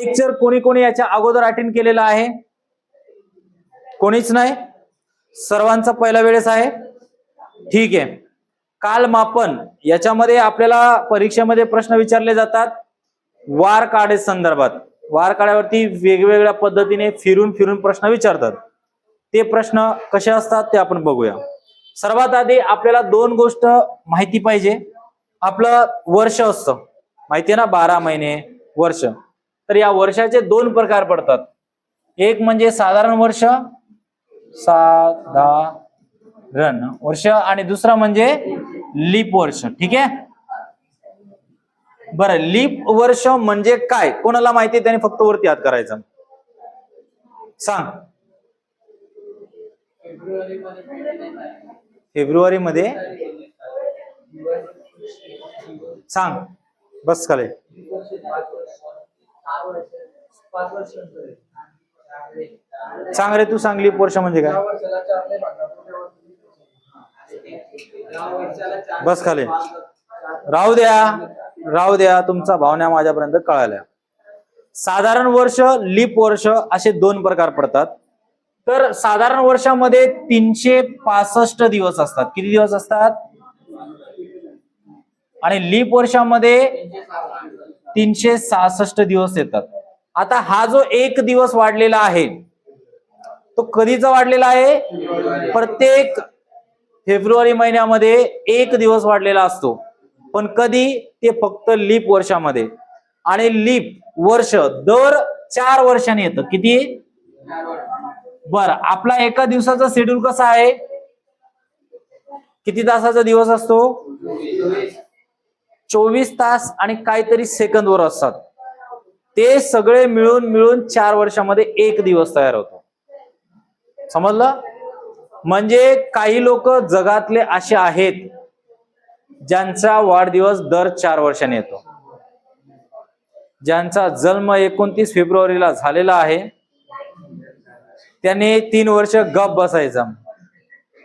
Lecture कोणी कोणी याच्या अगोदर अटेंड केलेला आहे? कोणीच नाही? सर्वांचा पहिला वेळेस आहे? ठीक आहे. काल मापन याच्यामध्ये आपल्याला परीक्षेमध्ये प्रश्न विचारले जातात. वार काढे संदर्भात. वार काढ्यावरती वेगवेगळ्या पद्धतीने फिरून फिरून प्रश्न विचारतात. ते प्रश्न कसे असतात ते आपण बघूया. सर्वात आधी आपल्याला दोन गोष्ट माहिती पाहिजे. आपलं वर्ष असतं. माहिती आहे ना? बारा महिने वर्ष. तर या वर्षाचे दोन प्रकार पडतात. एक म्हणजे साधारण वर्ष साधारण वर्ष आणि दुसरा म्हणजे लीप वर्ष. ठीक आहे? बरं लीप वर्ष म्हणजे काय? कोणाला माहिती त्याने फक्त वरती हात करायचं. सांग. फेब्रुवारी मध्ये सांग. बस खाले. सांग रे तू सांग लीप वर्ष म्हणजे काय बस खाली. राहू द्या राहू द्या तुमचा भावना माझ्यापर्यंत कळाल्या. साधारण वर्ष लीप वर्ष असे दोन प्रकार पडतात. तर साधारण वर्षामध्ये तीनशे पासष्ट दिवस असतात. किती दिवस असतात? आणि लीप वर्षामध्ये तीनशे सहासष्ट दिवस येतात. आता हा जो एक दिवस वाढलेला आहे तो कधीचा वाढलेला आहे? प्रत्येक फेब्रुवारी महिन्यामध्ये एक दिवस वाढलेला असतो. पण कधी? ते फक्त लीप वर्षामध्ये. आणि लीप वर्ष दर चार वर्षाने येतं. किती? बर आपला एका दिवसाचा शेड्यूल कसा आहे? किती तासाचा दिवस असतो? चोवीस तास आणि काहीतरी सेकंदवर असतात. ते सगळे मिळून मिळून चार वर्षामध्ये एक दिवस तयार होतो. समजलं? म्हणजे काही लोक जगातले असे आहेत ज्यांचा वाढदिवस दर चार वर्षाने येतो. ज्यांचा जन्म एकोणतीस फेब्रुवारीला झालेला आहे त्याने तीन वर्ष गप बसायचा.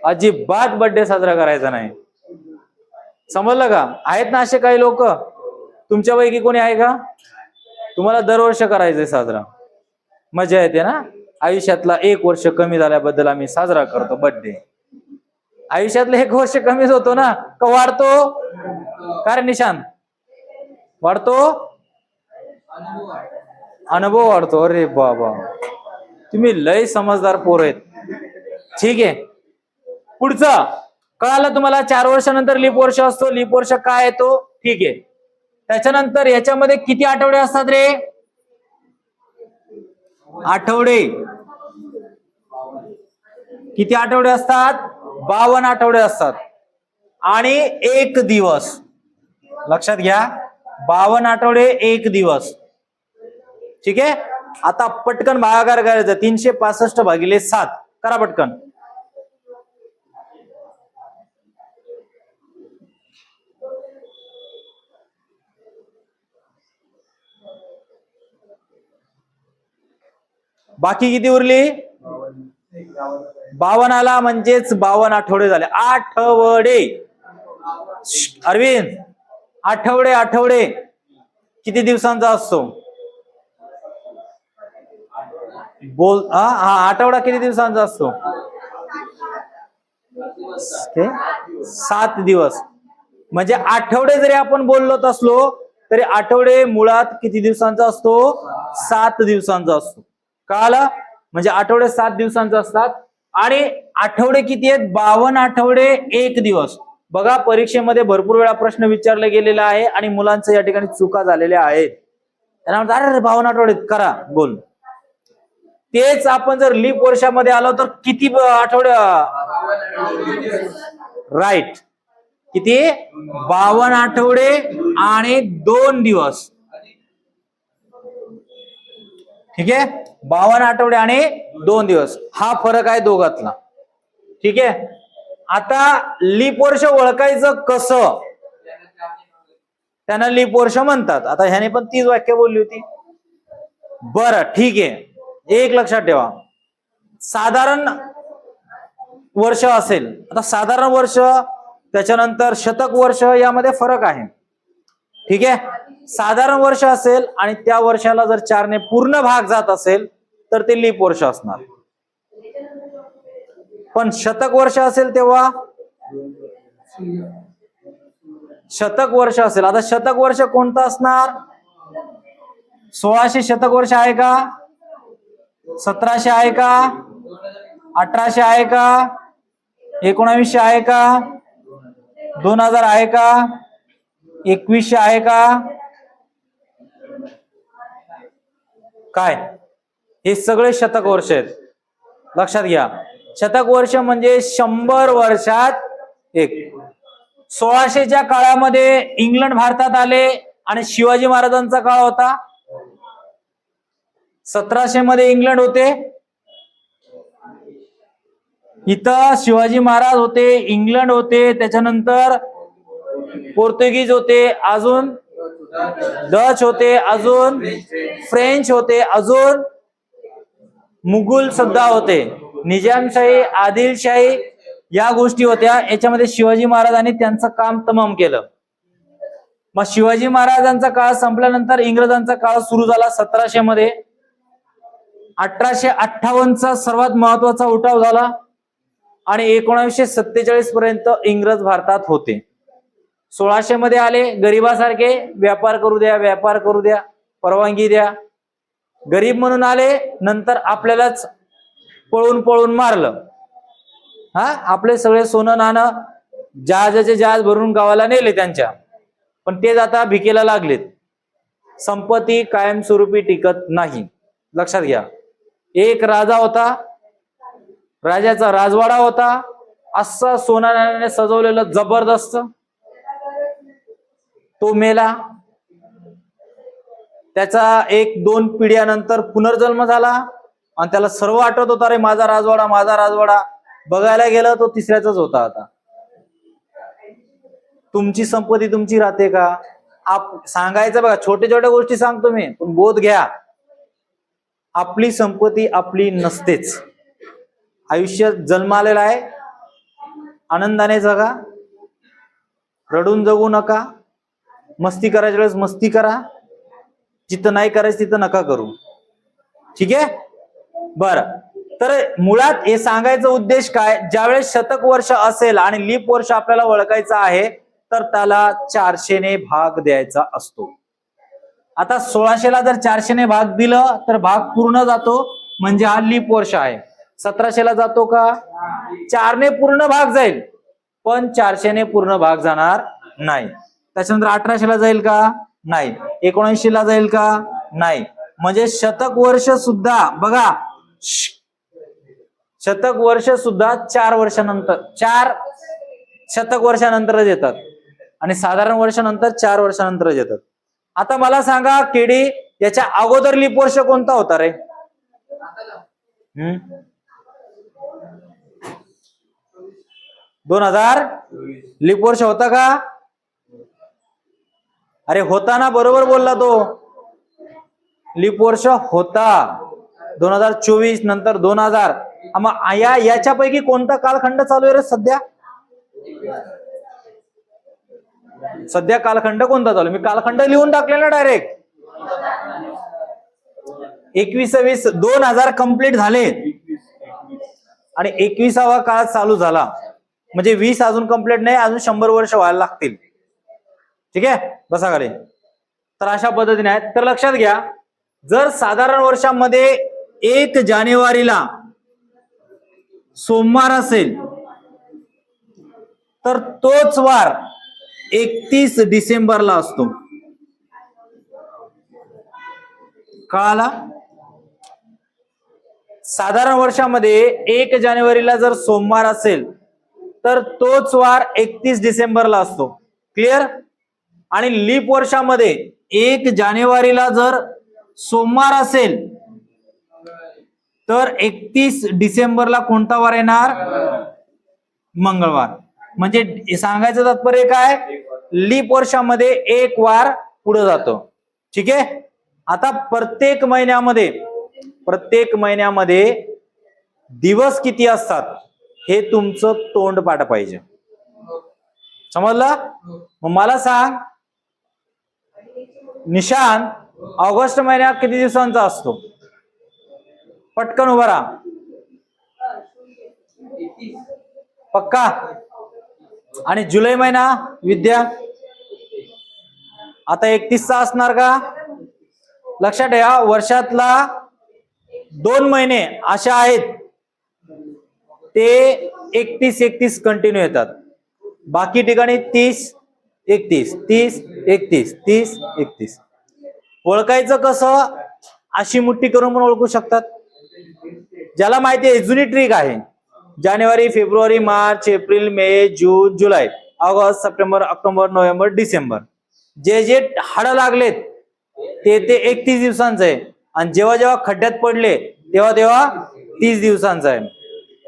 अजिबात बर्थडे साजरा करायचा नाही. समजलं का? आहेत ना असे काही लोक? तुमच्यापैकी कोणी आहे का? तुम्हाला दरवर्ष करायचंय साजरा. मजा येते ना? आयुष्यातला एक वर्ष कमी झाल्याबद्दल आम्ही साजरा करतो बर्थडे आयुष्यातलं एक वर्ष कमीच होतो ना? का वाढतो? काय निशांत वाढतो? अनुभव वाढतो. अरे बाबा. तुम्ही लय समजदार पोर आहेत. ठीक आहे. पुढचं. कळालं तुम्हाला? चार वर्षानंतर लीप वर्ष असतो. लीप वर्ष काय येतो ठीक आहे. त्याच्यानंतर याच्यामध्ये किती आठवडे असतात रे? आठवडे. किती आठवडे असतात? बावन्न आठवडे असतात. आणि एक दिवस. लक्षात घ्या. बावन्न आठवडे एक दिवस. ठीक आहे? आता पटकन भागाकार करायचं. तीनशे पासष्ट भागिले सात. करा पटकन. बाकी किती उरली? बावनाला म्हणजेच बावन आठवडे झाले. आठवडे. अरविंद आठवडे आठवडे. किती दिवसांचा असतो? बोल हा हा आठवडा किती दिवसांचा असतो? सात दिवस. म्हणजे आठवडे जरी आपण बोलत असलो तरी आठवडे मुळात किती दिवसांचा असतो? सात दिवसांचा असतो. कळालं म्हणजे आठवडे सात दिवसांचे असतात. आणि आठवडे किती आहेत? बावन्न आठवडे एक दिवस. बघा परीक्षेमध्ये भरपूर वेळा प्रश्न विचारला गेलेला आहे आणि मुलांचं या ठिकाणी चुका झालेल्या आहेत. त्यांना म्हणतात अरे बावन्न आठवडे करा बोल. तेच आपण जर लीप वर्षामध्ये आलो तर किती आठवडे राईट. किती? बावन्न आठवडे आणि दोन दिवस. ठीक आहे? बावन्न आठवडे आणि दोन दिवस. हा फरक आहे दोघातला. ठीक आहे? आता लीप वर्ष ओळखायचं कसं? त्यांना लीप वर्ष म्हणतात. आता ह्याने पण तीच वाक्य बोलली होती. बरं ठीक आहे. एक लक्षात ठेवा. साधारण वर्ष असेल. आता साधारण वर्ष त्याच्यानंतर शतक वर्ष यामध्ये फरक आहे. ठीक आहे? साधारण वर्ष असेल आणि त्या वर्षाला जर चारने पूर्ण भाग जात असेल तर ते लीप वर्ष असणार. पण शतक वर्ष असेल तेव्हा? शतक वर्ष असेल. आता शतक वर्ष कोणतं असणार? सोळाशे शतक वर्ष आहे का? सतराशे आहे का? अठराशे आहे का? एकोणावीसशे आहे का? दोन हजार आहे का? एकवीसशे आहे का? काय? हे सगळे शतक वर्ष आहेत. लक्षात घ्या. शतक वर्ष म्हणजे शंभर वर्षात एक. सोळाशेच्या काळामध्ये इंग्लंड भारतात आले आणि शिवाजी महाराजांचा काळ होता. सतराशे मध्ये इंग्लंड होते. इथं शिवाजी महाराज होते इंग्लंड होते त्याच्यानंतर पोर्तुगीज होते अजून डच होते अजून फ्रेंच होते अजून मुघल सुद्धा होते. निजामशाही आदिलशाही या गोष्टी होत्या. याच्यामध्ये शिवाजी महाराजांनी त्यांचं काम तमाम केलं. मग शिवाजी महाराजांचा काळ संपल्यानंतर इंग्रजांचा काळ सुरू झाला सतराशे मध्ये. अठराशे अठ्ठावन्नचा सर्वात महत्त्वाचा उठाव झाला आणि एकोणीसशे सत्तेचाळीस पर्यंत इंग्रज भारतात होते. सोळाशे मध्ये आले गरिबासारखे व्यापार करू द्या व्यापार करू द्या. परवानगी द्या. गरीब म्हणून आले नंतर आपल्यालाच पळून पळून मारलं. हा? आपले सगळे सोनं नाणं जहाजाचे जहाज भरून गावाला नेले त्यांच्या. पण तेच आता भिकेला लागलेत. संपत्ती कायमस्वरूपी टिकत नाही. लक्षात घ्या. एक राजा होता. राजाचा राजवाडा होता. असा सोना नाण्याने सजवलेलं जबरदस्त. तो मेला. त्याचा एक दोन पिढ्यानंतर पुनर्जन्म झाला. आणि त्याला सर्व आठवत होता रे माझा राजवाडा माझा राजवाडा. बघायला गेलं तो तिसऱ्याचाच होता आता. तुमची संपत्ती तुमची राहते का? आप सांगायचं बघा छोट्या छोट्या गोष्टी सांगतो मी पण बोध घ्या. आपली संपत्ती आपली नसतेच. आयुष्य जन्मालेलं आहे. आनंदाने जगा. रडून जगू नका. मस्ती करायच्या वेळेस मस्ती करा. जिथं नाही करायचं तिथं नका करू. ठीक आहे? बर. तर मुळात हे सांगायचा उद्देश काय? ज्यावेळेस शतक वर्ष असेल आणि लीप वर्ष आपल्याला ओळखायचं आहे तर त्याला चारशेने भाग द्यायचा असतो. आता सोळाशेला जर चारशेने भाग दिलं तर भाग पूर्ण जातो. म्हणजे हा लीप वर्ष आहे. सतराशेला जातो का? चारने पूर्ण भाग जाईल. पण चारशेने पूर्ण भाग जाणार नाही. त्याच्यानंतर अठराशेला जाईल का? नाही. एकोणऐंशी ला जाईल का? नाही. म्हणजे शतक वर्ष सुद्धा बघा. शतक वर्ष सुद्धा चार वर्षानंतर चार शतक वर्षानंतरच येतात. आणि साधारण वर्षानंतर चार वर्षानंतरच येतात. आता मला सांगा केडी याच्या अगोदर लिप वर्ष कोणता होता रे? हम्म? दोन हजार? लिप वर्ष होता का? अरे होता ना बरोबर बोलला तो. लिप वर्ष होता. दोन हजार चोवीस नंतर दोन हजार. मग या याच्यापैकी कोणता कालखंड चालू आहे रे सध्या? सध्या कालखंड कोणता चालू मी कालखंड लिहून टाकलेला डायरेक्ट एकवीस दोन हजार कंप्लीट झाले. आणि एकविसावा काळ चालू झाला. म्हणजे वीस अजून कंप्लीट नाही अजून शंभर वर्ष व्हायला लागतील. ठीक आहे? बसा खाली. तर अशा पद्धतीने आहेत. तर लक्षात घ्या जर साधारण वर्षामध्ये एक जानेवारीला सोमवार असेल तर तोच वार एकतीस डिसेंबरला असतो. कळाला? साधारण वर्षामध्ये एक जानेवारीला जर सोमवार असेल तर तोच वार एकतीस डिसेंबरला असतो. क्लिअर आणि लीप वर्षामध्ये एक जानेवारीला जर सोमवार असेल तर एकतीस डिसेंबरला कोणता वार येणार? मंगळवार. म्हणजे सांगायचं तात्पर्य काय? लीप वर्षामध्ये एक वार पुढे जातो. ठीक आहे? आता प्रत्येक महिन्यामध्ये प्रत्येक महिन्यामध्ये दिवस किती असतात? हे तुमचं तोंड पाठ पाहिजे. समजलं? मग मला सांग निशान ऑगस्ट महिन्यात किती दिवसांचा असतो? पटकन उभा राहा. पक्का? आणि जुलै महिना विद्या? आता एकतीसचा असणार का? लक्षात ठेवा वर्षातला दोन महिने असे आहेत. ते एकतीस एकतीस कंटिन्यू येतात. बाकी ठिकाणी तीस एकतीस तीस एकतीस तीस एकतीस. ओळखायचं कसं? अशी मुठ्ठी करून पण ओळखू शकतात. ज्याला माहिती आहे जुनी ट्रिक आहे. जानेवारी फेब्रुवारी मार्च एप्रिल मे जून जुलै ऑगस्ट सप्टेंबर ऑक्टोबर नोव्हेंबर डिसेंबर. जे जे हाडं लागलेत ते ते एकतीस दिवसांचं आहे. आणि जेव्हा जेव्हा खड्ड्यात पडले तेव्हा तेव्हा तीस दिवसांचं आहे.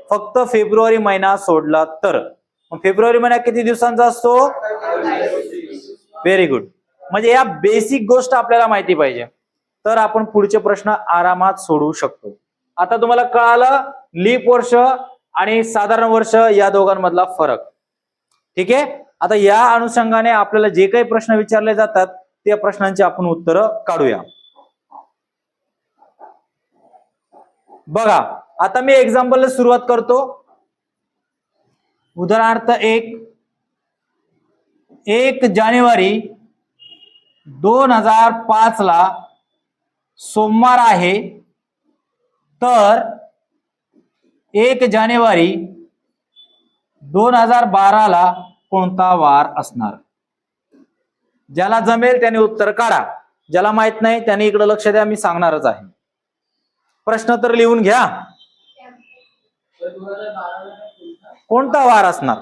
फक्त फेब्रुवारी महिना सोडला तर. मग फेब्रुवारी महिना किती दिवसांचा असतो? व्हेरी गुड म्हणजे या बेसिक गोष्ट आपल्याला माहिती पाहिजे. तर आपण पुढचे प्रश्न आरामात सोडवू शकतो. आता तुम्हाला कळालं लीप वर्ष आणि साधारण वर्ष या दोघांमधला फरक. ठीक आहे? आता या अनुषंगाने आपल्याला जे काही प्रश्न विचारले जातात त्या प्रश्नांची आपण उत्तरं काढूया. बघा आता मी एक्झाम्पलला सुरुवात करतो. उदाहरणार्थ एक एक जानेवारी दोन हजार पाच ला सोमवार आहे. तर एक जानेवारी दोन हजार बाराला कोणता वार असणार? ज्याला जमेल त्याने उत्तर काढा. ज्याला माहीत नाही त्याने इकडे लक्ष द्या मी सांगणारच आहे. प्रश्न तर लिहून घ्या. कोणता वार असणार?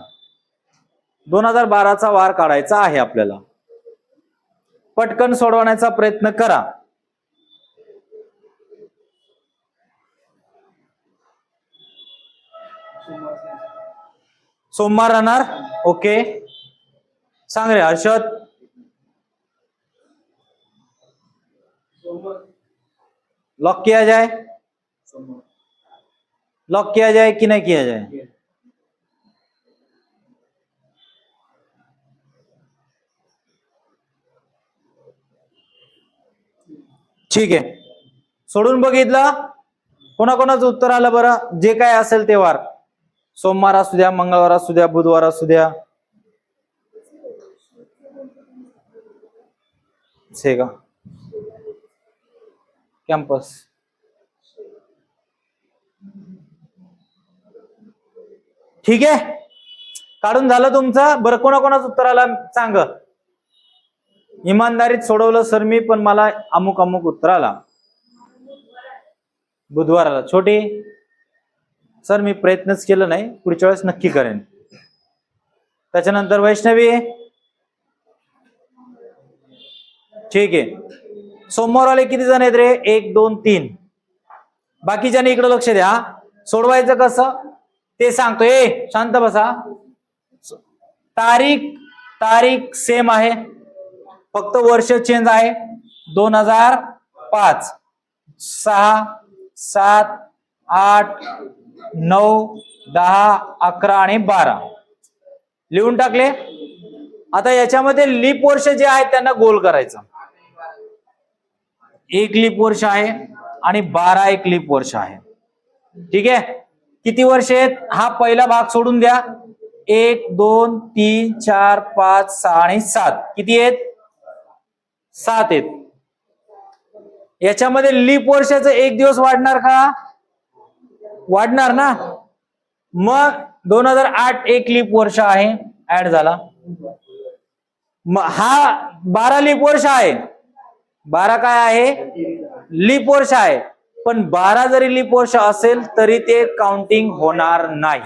दोन हजार बाराचा वार काढायचा आहे आपल्याला. पटकन सोडवण्याचा प्रयत्न करा. सोमवार राहणार? ओके. सांग रे हर्षद. लॉक किया जाए? लॉक किया जाए कि नहीं किया जाए? ठीक आहे. सोडून बघितलं. कोणाकोणाचं उत्तर आलं बरं? जे काय असेल ते वार. सोमवार असू द्या मंगळवार असू द्या बुधवार असू द्या. से का? कॅम्पस. ठीक आहे. काढून झालं तुमचं. बरं कोणाकोणाचं उत्तर आलं? सांग. इमानदारीत सोडवलं सर मी पण मला अमुक अमुक उत्तर आला बुधवाराला. छोटी सर मी प्रयत्नच केलं नाही पुढच्या वेळेस नक्की करेन. त्याच्यानंतर वैष्णवी. ठीक आहे. सोमवार आले किती जण आहेत रे? एक दोन तीन. बाकीच्याने इकडे लक्ष द्या. सोडवायचं कसं? ते सांगतो ए शांत बसा. तारीख तारीख सेम आहे. फक्त वर्ष चेंज आहे. दोन हजार पाच. सहा सात आठ नऊ दहा अकरा आणि बारा. लिहून टाकले? आता याच्यामध्ये लीप वर्ष जे आहेत त्यांना गोल करायचं. एक लीप वर्ष आहे आणि बारा एक लीप वर्ष आहे. ठीक आहे? किती वर्ष आहेत? हा पहिला भाग सोडून द्या. एक दोन तीन चार पाच सहा आणि सात. किती आहेत? सात आहेत. याच्यामध्ये लीप वर्षाचं एक दिवस वाढणार का? वाढणार ना? मग दोन हजार आठ एक लीप वर्ष आहे ऍड झाला. मग हा बारा लीप वर्ष आहे. बारा काय आहे? लीप वर्ष आहे. पण बारा जरी लीप वर्ष असेल तरी ते काउंटिंग होणार नाही.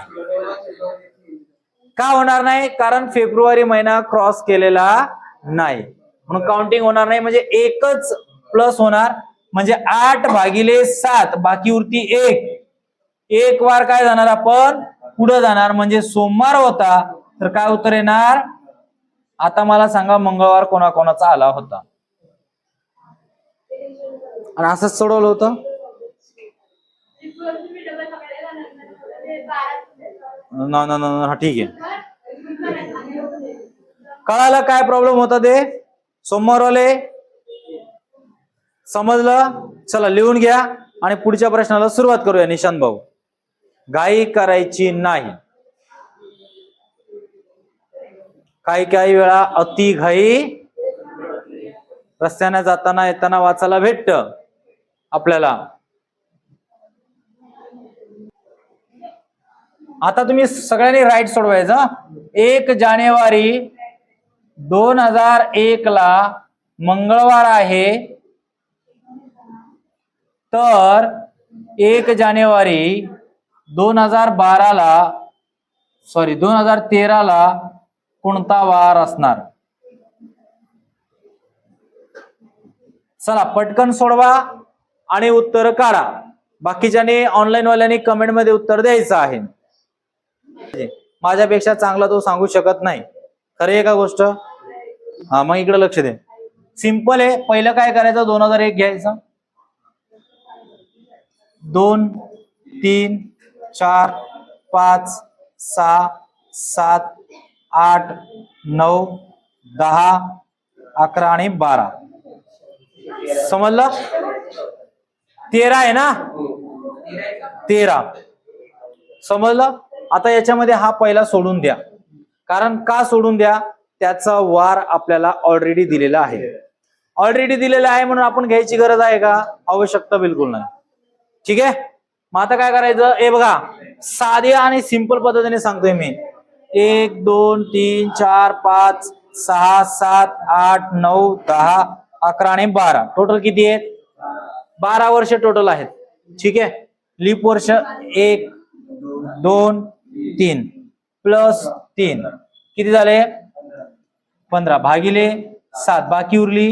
का होणार नाही? कारण फेब्रुवारी महिना क्रॉस केलेला नाही. म्हणून काउंटिंग होणार नाही म्हणजे एकच प्लस होणार म्हणजे आठ भागिले सात बाकी उरती एक. एक वार काय जाणार आपण? पुढे जाणार म्हणजे सोमवार होता तर काय उत्तर येणार? आता मला सांगा मंगळवार कोणाकोणाचा आला होता. आणि असंच सोडवलं होतं? ना ना ना हा ठीक आहे. कळालं काय प्रॉब्लेम होता ते? सोमवारवाले समजलं? चला लिहून घ्या आणि पुढच्या प्रश्नाला सुरुवात करूया निशांत भाऊ. घाई करायची नाही. काही काही वेळा अति घाई रस्त्याने जाताना येताना वाचायला भेटत आपल्याला. आता तुम्ही सगळ्यांनी राईट सोडवायचं एक जानेवारी दोन हजार एक ला मंगळवार आहे. तर एक जानेवारी दोन हजार बाराला सॉरी दोन हजार तेराला कोणता वार असणार? चला पटकन सोडवा आणि उत्तर काढा. बाकीच्याने ऑनलाईन वाल्यांनी कमेंटमध्ये उत्तर द्यायचं आहे. माझ्यापेक्षा चांगला तो सांगू शकत नाही. खरे एका का गोष्ट? हा मग इकडे लक्ष दे. सिंपल आहे. पहिलं काय करायचं? दोन हजार एक घ्यायचं. दोन तीन चार पाच सहा सात आठ नऊ दहा अकरा आणि बारा. समजलं? तेरा आहे ना? तेरा. समजलं? आता याच्यामध्ये हा पहिला सोडून द्या. कारण का सोडून द्या? त्याचा वार आपल्याला ऑलरेडी दिलेला आहे. ऑलरेडी दिलेला आहे म्हणून आपण घ्यायची गरज आहे का? आवश्यकता बिलकुल नाही. ठीक आहे? मग आता काय करायचं? हे बघा साधे आणि सिंपल पद्धतीने सांगतोय मी. एक दोन तीन चार पाच सहा सात आठ नऊ दहा अकरा आणि बारा. टोटल किती आहेत? बारा वर्ष टोटल आहेत. ठीक आहे? लिप वर्ष एक दोन तीन. प्लस तीन. किती झाले? पंधरा. भागिले सात. बाकी उरली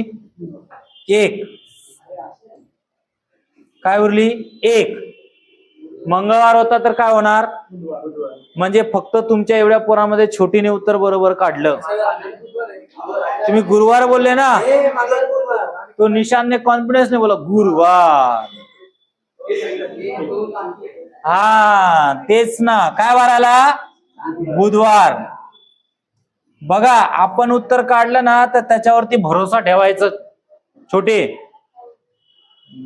एक. काय उरली? एक. मंगळवार होता तर काय होणार? म्हणजे फक्त तुमच्या एवढ्या पोरामध्ये छोटीने उत्तर बरोबर काढलं. तुम्ही गुरुवार बोलले ना? तो निशानने कॉन्फिडन्स ने बोला गुरुवार. हा तेच ना. काय वार आला? बुधवार. बघा आपण उत्तर काढलं ना तर त्याच्यावरती भरोसा ठेवायचं. छोटे.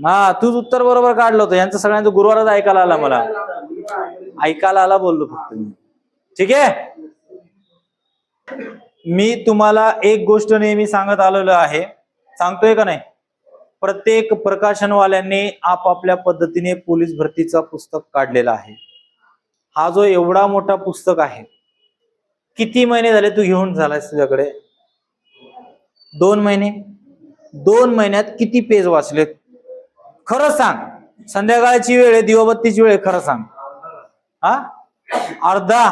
हा तूच उत्तर बरोबर काढलं होतं. यांचं सगळ्यांचं गुरुवारच ऐकायला आला मला. ऐकायला आला बोललो फक्त मी. ठीक आहे? मी तुम्हाला एक गोष्ट नेहमी सांगत आलेलो आहे. सांगतोय का नाही? प्रत्येक प्रकाशनवाल्यांनी आपापल्या पद्धतीने पोलीस भरतीचा पुस्तक काढलेला आहे. हा जो एवढा मोठा पुस्तक आहे किती महिने झाले तू घेऊन झालास तुझ्याकडे? दोन महिने? दोन महिन्यात किती पेज वाचलेत? खरं सांग. संध्याकाळची वेळ आहे दिवाबत्तीची वेळ आहे खरं सांग. हा? अर्धा.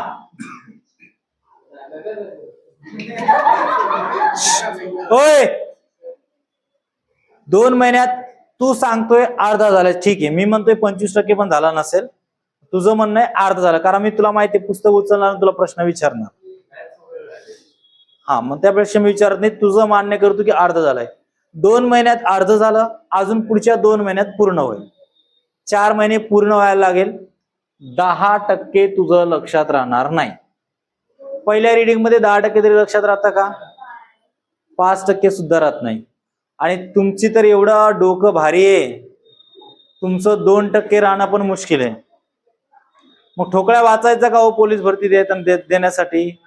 होय. दोन महिन्यात तू सांगतोय अर्धा झाला. ठीक आहे. मी म्हणतोय पंचवीस टक्के पण झाला नसेल. तुझं म्हणणं आहे अर्धा झालं. कारण मी तुला माहिती पुस्तक उचलणार तुला प्रश्न विचारणार. हा मग त्यापेक्षा मी विचारत नाही. तुझं मान्य करतो की अर्ध झालंय. दोन महिन्यात अर्ध झालं अजून पुढच्या दोन महिन्यात पूर्ण होईल. चार महिने पूर्ण व्हायला लागेल. दहा टक्के तुझं लक्षात राहणार नाही. पहिल्या रिडिंगमध्ये दहा टक्के तरी लक्षात राहतं का? पाच टक्के सुद्धा राहत नाही. आणि तुमची तर एवढं डोकं भारी आहे. तुमचं दोन टक्के राहणं पण मुश्किल आहे. मग ठोकळ्या वाचायचा का हो? पोलीस भरती देत देण्यासाठी.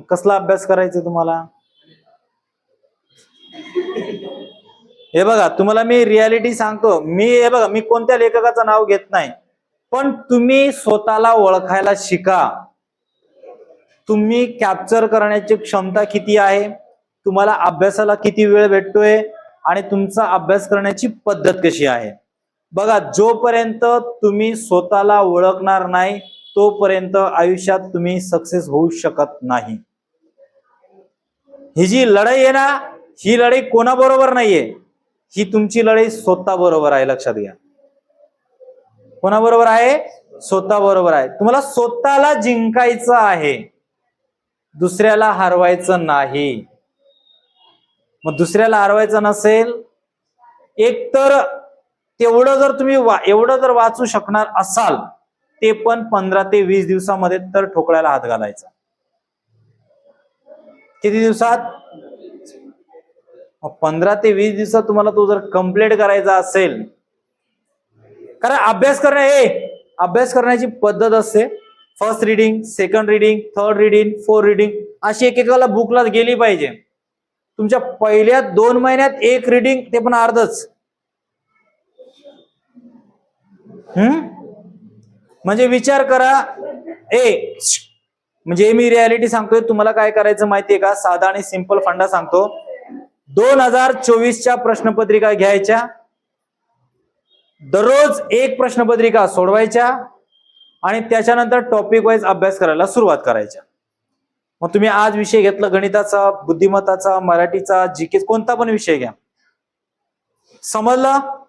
कसला अभ्यास करायचा तुम्हाला? हे बघा तुम्हाला मी रियालिटी सांगतो. मी हे बघा मी कोणत्या लेखकाचं नाव घेत नाही. पण तुम्ही स्वतःला ओळखायला शिका. तुम्ही कॅप्चर करण्याची क्षमता किती आहे? तुम्हाला अभ्यासाला किती वेळ भेटतोय? आणि तुमचा अभ्यास करण्याची पद्धत कशी आहे? बघा जोपर्यंत तुम्ही स्वतःला ओळखणार नाही तोपर्यंत आयुष्यात तुम्ही सक्सेस होऊ शकत नाही. ही जी लढाई आहे ना ही लढाई कोणाबरोबर नाहीये ही तुमची लढाई स्वतः बरोबर आहे लक्षात घ्या. कोणाबरोबर आहे? स्वतः बरोबर आहे. तुम्हाला स्वतःला जिंकायचं आहे दुसऱ्याला हरवायचं नाही. मग दुसऱ्याला हरवायचं नसेल एक तर तेवढं जर तुम्ही वा- एवढं जर वाचू शकणार असाल ते पण पंधरा ते वीस दिवसामध्ये तर ठोकळ्याला हात घालायचा. किती दिवसात? पंधरा ते वीस दिवसात तुम्हाला तो जर कंप्लीट करायचा असेल कारण अभ्यास करणे हे अभ्यास करण्याची पद्धत असते. First reading second reading third reading fourth reading अशी एकेकाला बुकला गेली पाहिजे. तुमच्या पहिल्या दोन महिन्यात एक रिडिंग ते पण अर्धच. हम्म? म्हणजे विचार करा ए म्हणजे मी रियालिटी सांगतोय तुम्हाला काय करायचं माहितीये का? साधा आणि सिंपल फंडा सांगतो. दोन हजार चोवीसच्या प्रश्नपत्रिका घ्यायच्या. दररोज एक प्रश्नपत्रिका सोडवायच्या आणि त्याच्यानंतर टॉपिक वाईज अभ्यास करायला सुरुवात करायच्या. मग तुम्ही आज विषय घेतला गणिताचा बुद्धिमत्ताचा मराठीचा जीके कोणता पण विषय घ्या. समजलं?